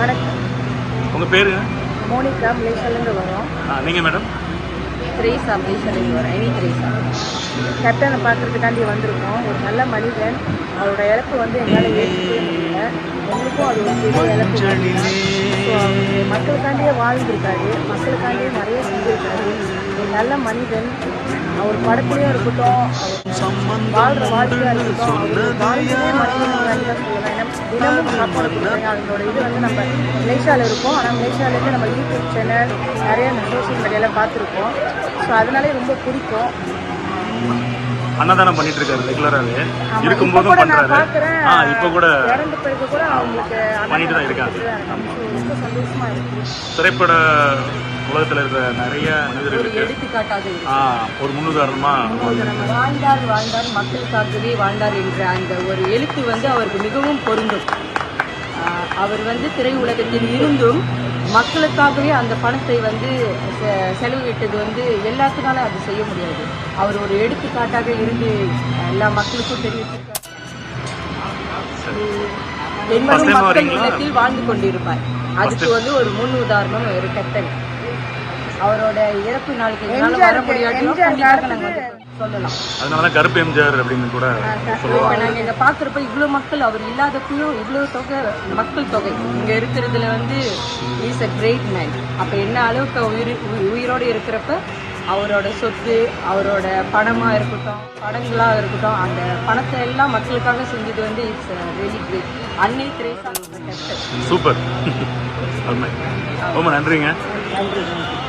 வணக்கம். உங்கள் பேருங்க மோனிகா மலேசியாலேருந்து வரோம். நீங்கள் மேடம்? திரேசா மலேசியாலேருந்து வரோம். Any Teresa. கேப்டனை பார்க்கறதுக்காண்டி வந்திருக்கோம். ஒரு நல்ல மனிதன். அவரோட இழப்பு வந்து எங்களால் ஏற்றுக்கவே முடியல. எங்களுக்கும் அது ஒரு பெரிய இழப்பு ஸோ அவர் மக்களுக்காண்டியே வாழ்ந்திருக்காரு. மக்களுக்காண்டியே நிறைய செஞ்சிருக்காரு. ஒரு நல்ல மனிதன். அவர் படத்துலேயும் இருக்கட்டும். வாழ்கிற வாழ்க்கையாக இருக்கட்டும். அவர் வாழ்க்கையே மனிதனுக்காண்டி கொடுக்குறாங்க அவங்களோட இது வந்து நம்ம மலேசியாவில் இருக்கோம். ஆனால் மலேசியாவிலேருந்து நம்ம யூடியூப் சேனல் நிறைய இந்த சோஷியல் மீடியாவில் பார்த்துருக்கோம். ஸோ அதனாலே ரொம்ப பிடிக்கும். அன்னதானம் பண்ணிட்டு இருக்காரு ரெகுலராகவே இருக்கும்போதும் பார்க்கிறேன். ஆ இப்போ கூட இறந்த பிறகு கூட அவங்களுக்கு பண்ணிட்டு தான் இருக்காங்க. So, ரொம்ப சந்தோஷமா இருக்கு. திரைப்பட உலகத்தில் இருக்கிற நிறைய மனிதர்களுக்கு எடுத்துக்காட்டாக ஆ ஒரு முன்னுதாரணமாக வாழ்ந்தார் வாழ்ந்தார் மக்களுக்காகவே வாழ்ந்தார் என்ற அந்த ஒரு எழுத்து வந்து அவருக்கு மிகவும் பொருந்தும். அவர் வந்து திரையுலகத்தில் இருந்தும் மக்களுக்காகவே அந்த பணத்தை வந்து செ- செலவிட்டது வந்து எல்லாத்துனால அது செய்ய முடியாது. அவர் ஒரு எடுத்துக்காட்டாக இருந்து எல்லா மக்களுக்கும் தெரிவித்திருக்கார். என்பதும் மக்கள்? உள்ளத்தில் வாழ்ந்து கொண்டிருப்பார். அதுக்கு வந்து ஒரு முன் உதாரணம் ஒரு கேப்டன் அவரோட இறப்பு நாளுக்கு எங்களால வர எம்ஜிஆருக்கு- சொல்லலாம். அதனால தான் கருப்பு எம்ஜிஆர் அப்படின்னு கூட நாங்க இங்க பாக்குறப்ப இவ்வளவு மக்கள் அவர் இல்லாதப்பயும் இவ்வளவு தொகை மக்கள் தொகை. இங்க இருக்கிறதுல வந்து இஸ் அ கிரேட் மேன் அப்ப என்ன அளவுக்கு உயிர் உயி- உயிரோட இருக்கிறப்ப அவரோட சொத்து அவரோட பணமா இருக்கட்டும் படங்களா இருக்கட்டும் அந்த பணத்தை எல்லாம் மக்களுக்காக செஞ்சது வந்து இட்ஸ் ரியலி கிரேட் அன்னை திரேசா. சூப்பர். ரொம்ப நன்றிங்க. நன்றி நன்றி.